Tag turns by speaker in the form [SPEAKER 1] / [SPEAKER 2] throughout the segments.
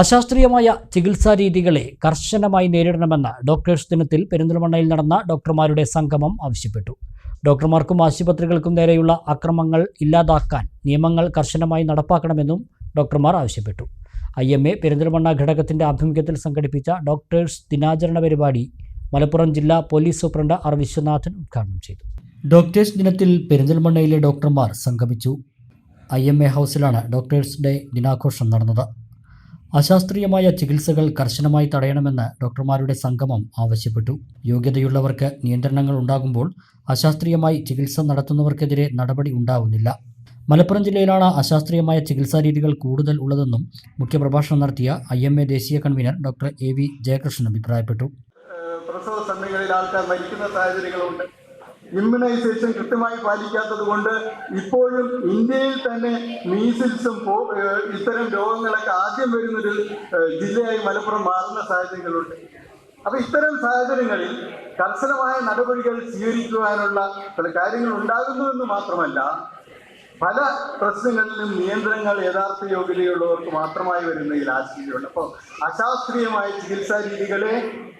[SPEAKER 1] അശാസ്ത്രീയമായ ചികിത്സാ രീതികളെ കർശനമായി നേരിടണമെന്ന് ഡോക്ടേഴ്സ് ദിനത്തിൽ പെരിന്തൽമണ്ണയിൽ നടന്ന ഡോക്ടർമാരുടെ സംഗമം ആവശ്യപ്പെട്ടു. ഡോക്ടർമാർക്കും ആശുപത്രികൾക്കും നേരെയുള്ള അക്രമങ്ങൾ ഇല്ലാതാക്കാൻ നിയമങ്ങൾ കർശനമായി നടപ്പാക്കണമെന്നും ഡോക്ടർമാർ ആവശ്യപ്പെട്ടു. ഐ എം എ പെരിന്തൽമണ്ണ ഘടകത്തിന്റെ ആഭിമുഖ്യത്തിൽ സംഘടിപ്പിച്ച ഡോക്ടേഴ്സ് ദിനാചരണ പരിപാടി മലപ്പുറം ജില്ലാ പോലീസ് സൂപ്രണ്ട് ആർ വിശ്വനാഥൻ ഉദ്ഘാടനം ചെയ്തു. ഡോക്ടേഴ്സ് ദിനത്തിൽ പെരിന്തൽമണ്ണയിലെ ഡോക്ടർമാർ സംഗമിച്ചു. ഐ എം എ ഹൗസിലാണ് ഡോക്ടേഴ്സ് ഡേ ദിനാഘോഷം നടന്നത്. അശാസ്ത്രീയമായ ചികിത്സകൾ കർശനമായി തടയണമെന്ന് ഡോക്ടർമാരുടെ സംഗമം ആവശ്യപ്പെട്ടു. യോഗ്യതയുള്ളവർക്ക് നിയന്ത്രണങ്ങൾ ഉണ്ടാകുമ്പോൾ അശാസ്ത്രീയമായി ചികിത്സ നടത്തുന്നവർക്കെതിരെ നടപടി ഉണ്ടാവുന്നില്ല. മലപ്പുറം ജില്ലയിലാണ് അശാസ്ത്രീയമായ ചികിത്സാ രീതികൾ കൂടുതൽ ഉള്ളതെന്നും മുഖ്യപ്രഭാഷണം നടത്തിയ ഐ എം എ ദേശീയ convener doctor A V Jayakrishnan അഭിപ്രായപ്പെട്ടു.
[SPEAKER 2] പ്രസവ സമയങ്ങളിൽ ആൾക്കാർ മരിക്കുന്ന സാഹചര്യങ്ങളുണ്ട്. ഇമ്മ്യൂണൈസേഷൻ കൃത്യമായി പാലിക്കാത്തത് കൊണ്ട് ഇപ്പോഴും ഇന്ത്യയിൽ തന്നെ മീസിൽസും ഇത്തരം രോഗങ്ങളൊക്കെ ആദ്യം വരുന്നൊരു ജില്ലയായി മലപ്പുറം മാറുന്ന സാഹചര്യങ്ങളുണ്ട്. അപ്പൊ ഇത്തരം സാഹചര്യങ്ങളിൽ കർശനമായ നടപടികൾ സ്വീകരിക്കുവാനുള്ള ചില കാര്യങ്ങൾ ഉണ്ടാകുന്നു എന്ന് മാത്രമല്ല പല പ്രശ്നങ്ങളിലും നിയന്ത്രണങ്ങൾ യഥാർത്ഥ യോഗ്യതയുള്ളവർക്ക് മാത്രമായി വരുന്നതിൽ ആശങ്കയുണ്ട് അപ്പോൾ അശാസ്ത്രീയമായ ചികിത്സാ രീതികളെ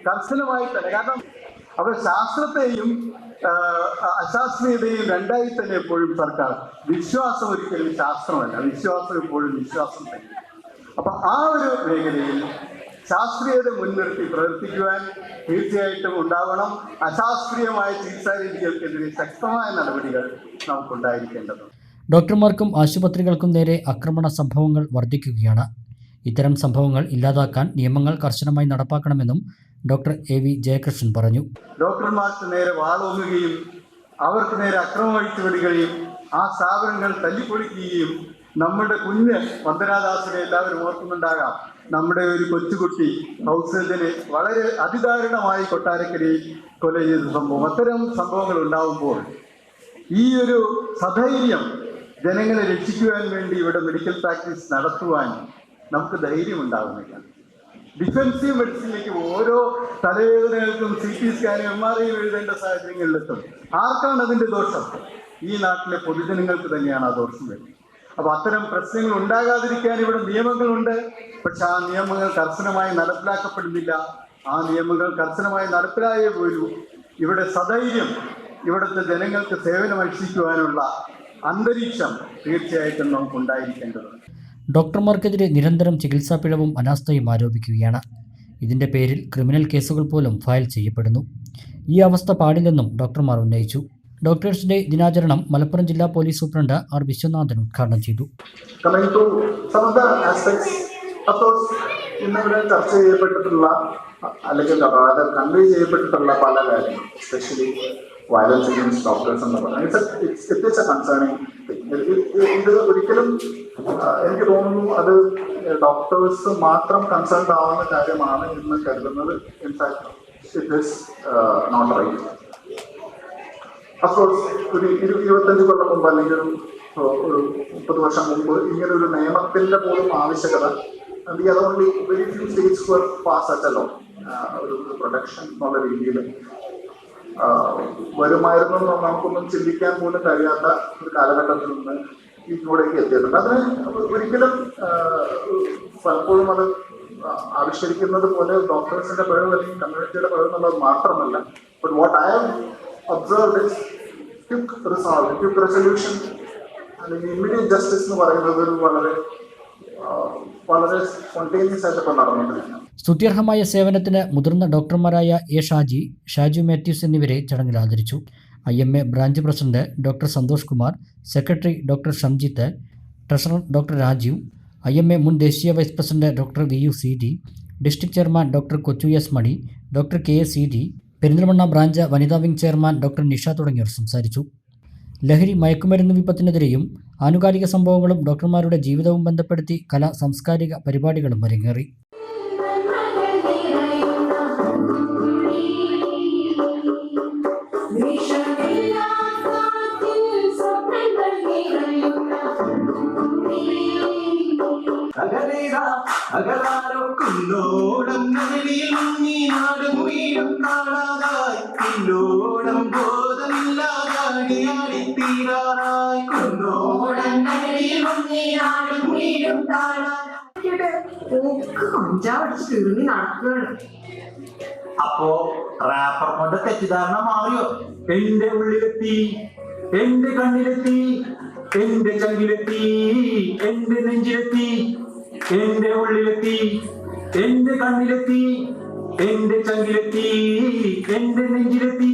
[SPEAKER 2] കർശനമായി തന്നെ കാരണം അപ്പൊ ശാസ്ത്രത്തെയും ആ, അശാസ്ത്രീയതയും രണ്ടായി തന്നെ എപ്പോഴും സർക്കാർ വിശ്വാസം ഒരിക്കലും ശാസ്ത്രമല്ല. വിശ്വാസം എപ്പോഴും വിശ്വാസം തന്നെ. അപ്പൊ ആ ഒരു മേഖലയിൽ ശാസ്ത്രീയത മുൻനിർത്തി പ്രവർത്തിക്കുവാൻ തീർച്ചയായിട്ടും ഉണ്ടാവണം. അശാസ്ത്രീയമായ ചികിത്സാ രീതികൾക്കെതിരെ ശക്തമായ നടപടികൾ നമുക്കുണ്ടായിരിക്കേണ്ടതുണ്ട്.
[SPEAKER 1] ഡോക്ടർമാർക്കും ആശുപത്രികൾക്കും നേരെ ആക്രമണ സംഭവങ്ങൾ വർദ്ധിക്കുകയാണ്. ഇത്തരം സംഭവങ്ങൾ ഇല്ലാതാക്കാൻ നിയമങ്ങൾ കർശനമായി നടപ്പാക്കണമെന്നും ഡോക്ടർ എ വി ജയകൃഷ്ണൻ പറഞ്ഞു.
[SPEAKER 2] ഡോക്ടർമാർക്ക് നേരെ വാളോങ്ങുകയും അവർക്ക് നേരെ അക്രമം അഴിച്ചുവിടുകയും ആ സ്ഥാപനങ്ങൾ തല്ലിപ്പൊളിക്കുകയും നമ്മുടെ കുഞ്ഞ് വന്ദനാദാസിനെ എല്ലാവരും ഓർക്കുന്നുണ്ടാകാം. നമ്മുടെ ഒരു കൊച്ചുകുട്ടി ഹൗസേജനെ വളരെ അതിദാരുണമായി കൊട്ടാരക്കരയിൽ കൊല ചെയ്ത സംഭവം അത്തരം സംഭവങ്ങൾ ഉണ്ടാവുമ്പോൾ ഈ ഒരു സധൈര്യം ജനങ്ങളെ രക്ഷിക്കുവാൻ വേണ്ടി ഇവിടെ മെഡിക്കൽ പ്രാക്ടീസ് നടത്തുവാൻ നമുക്ക് ധൈര്യം ഉണ്ടാകുന്നില്ല ഡിഫൻസീവ് മെഡിസിനിലേക്ക് ഓരോ തലവേദനകൾക്കും സി ടി സ്കാനും എം ആർ ഐയും എഴുതേണ്ട സാഹചര്യങ്ങളിലെത്തും. ആർക്കാണ് അതിന്റെ ദോഷം? ഈ നാട്ടിലെ പൊതുജനങ്ങൾക്ക് തന്നെയാണ് ആ ദോഷം വരുന്നത്. അപ്പൊ അത്തരം പ്രശ്നങ്ങൾ ഉണ്ടാകാതിരിക്കാൻ ഇവിടെ നിയമങ്ങളുണ്ട്. പക്ഷെ ആ നിയമങ്ങൾ കർശനമായി നടപ്പിലാക്കപ്പെടുന്നില്ല. ആ നിയമങ്ങൾ കർശനമായി നടപ്പിലായേ പോലും ഇവിടെ സധൈര്യം ഇവിടുത്തെ ജനങ്ങൾക്ക് സേവനം അനുഷ്ഠിക്കുവാനുള്ള അന്തരീക്ഷം തീർച്ചയായിട്ടും നമുക്ക് ഉണ്ടായിരിക്കേണ്ടതുണ്ട്.
[SPEAKER 1] ഡോക്ടർമാർക്കെതിരെ നിരന്തരം ചികിത്സാ പിഴവും അനാസ്ഥയും ആരോപിക്കുകയാണ്. ഇതിന്റെ പേരിൽ ക്രിമിനൽ കേസുകൾ പോലും ഫയൽ ചെയ്യപ്പെടുന്നു. ഈ അവസ്ഥ പാടില്ലെന്നും ഡോക്ടർമാർ ഉന്നയിച്ചു. ഡോക്ടേഴ്സ് ഡേ ദിനാചരണം മലപ്പുറം ജില്ലാ പോലീസ് സൂപ്രണ്ട് ആർ വിശ്വനാഥൻ ഉദ്ഘാടനം ചെയ്തു.
[SPEAKER 2] അല്ലെങ്കിൽ കൺവേ ചെയ്യപ്പെട്ടിട്ടുള്ള പല കാര്യങ്ങളും. എസ്പെഷ്യലി വയലൻസ് അഗേൻസ്റ്റ് ഡോക്ടേഴ്സ് എന്ന് പറയുന്നത് it's it is a concerning ഇത് ഒരിക്കലും എനിക്ക് തോന്നുന്നു അത് ഡോക്ടേഴ്സ് മാത്രം കൺസേൺഡ് ആവുന്ന കാര്യമാണ് എന്ന് കരുതുന്നത്. In fact it is not right of course ഒരു ഇരു ഇരുപത്തഞ്ച് കൊല്ലം മുമ്പ് അല്ലെങ്കിൽ ഒരു ഒരു മുപ്പത് വർഷം മുമ്പ് ഇങ്ങനെ ഒരു നിയമത്തിന്റെ പോലും ആവശ്യകത വി അതുകൊണ്ട് very few states were pass അറ്റല്ലോ ഒരു പ്രൊട്ടക്ഷൻ എന്നുള്ള രീതിയിൽ വരുമായിരുന്നു എന്ന് നമുക്കൊന്നും ചിന്തിക്കാൻ പോലും കഴിയാത്ത ഒരു കാലഘട്ടത്തിൽ നിന്ന് ഇതിലൂടെയൊക്കെ എത്തിയിട്ടുണ്ട്. അതിന് ഒരിക്കലും പലപ്പോഴും അത് ആവിഷ്കരിക്കുന്നത് പോലെ ഡോക്ടേഴ്സിന്റെ പിഴവ് അല്ലെങ്കിൽ കമ്മ്യൂണിറ്റിയുടെ പിഴവ് എന്നുള്ളത് മാത്രമല്ല. But what I have observed is quick resolve quick resolution അല്ലെങ്കിൽ ഇമ്മീഡിയറ്റ് ജസ്റ്റിസ് എന്ന് പറയുന്നത് വളരെ വളരെ സ്പോണ്ടേനിയസ് ആയിട്ട് ഇപ്പം നടന്നുകൊണ്ടിരിക്കുകയാണ്.
[SPEAKER 1] സ്തുത്യർഹമായ സേവനത്തിന് മുതിർന്ന ഡോക്ടർമാരായ എ ഷാജി ഷാജു മാത്യൂസ് എന്നിവരെ ചടങ്ങിൽ ആദരിച്ചു. I M A branch president doctor Santhosh Kumar secretary doctor Shamjith treasurer doctor Rajeev I M A മുൻ ദേശീയ vice president doctor V U C D district chairman doctor Kochu S Mani doctor K S C D Perinthalmanna branch വനിതാ wing chairman doctor Nisha തുടങ്ങിയവർ സംസാരിച്ചു. ലഹരി മയക്കുമരുന്ന് വിപത്തിനെതിരെയും ആനുകാലിക സംഭവങ്ങളും ഡോക്ടർമാരുടെ ജീവിതവും ബന്ധപ്പെടുത്തി കലാ സാംസ്കാരിക പരിപാടികളും അരങ്ങേറി.
[SPEAKER 3] അകലാരൊക്കുന്നോളം നഗരിയിൽ മുങ്ങി നാടും വീടും കാണാതായി പിന്നോളം ബോധമില്ലാതാടി ആടിത്തീരാറായി കൊന്നോളം നഗരിയിൽ മുങ്ങി നാടും വീടും കാണാതായി
[SPEAKER 4] ഒക്കെ കഞ്ചാവ് അടിച്ച് തിരുന്നി നടക്കുകയാണ്
[SPEAKER 3] അപ്പോ റാപ്പർ കൊണ്ട് തെറ്റിദ്ധാരണ മാറിയോ? എന്റെ ഉള്ളിലെത്തി എന്റെ കണ്ണിലെത്തി എന്റെ ചങ്കിലെത്തി എന്റെ നെഞ്ചിലെത്തി എന്റെ ഉള്ളിലെത്തി എന്റെ കണ്ണിലെത്തി എന്റെ ചങ്കിലെത്തി എന്റെ നെഞ്ചിലെത്തി.